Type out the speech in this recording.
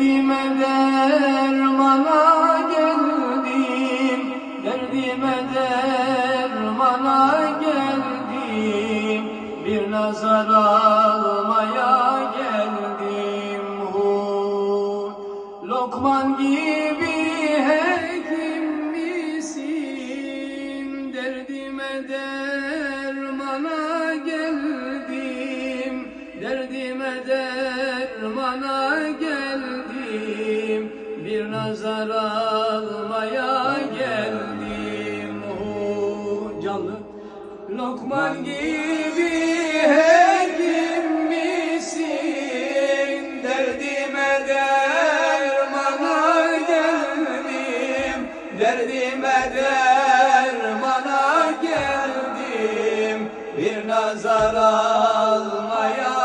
Derdime dermana geldim Derdime dermana geldim. Bir nazar almaya geldim Hu, Lokman gibi hekim misin? Derdime dermana geldim Derdime dermana geldim bir nazar almaya geldim. Hu canlı Lokman gibi hekim misin? Derdime dermana geldim. Derdime dermana geldim. Bir nazar almaya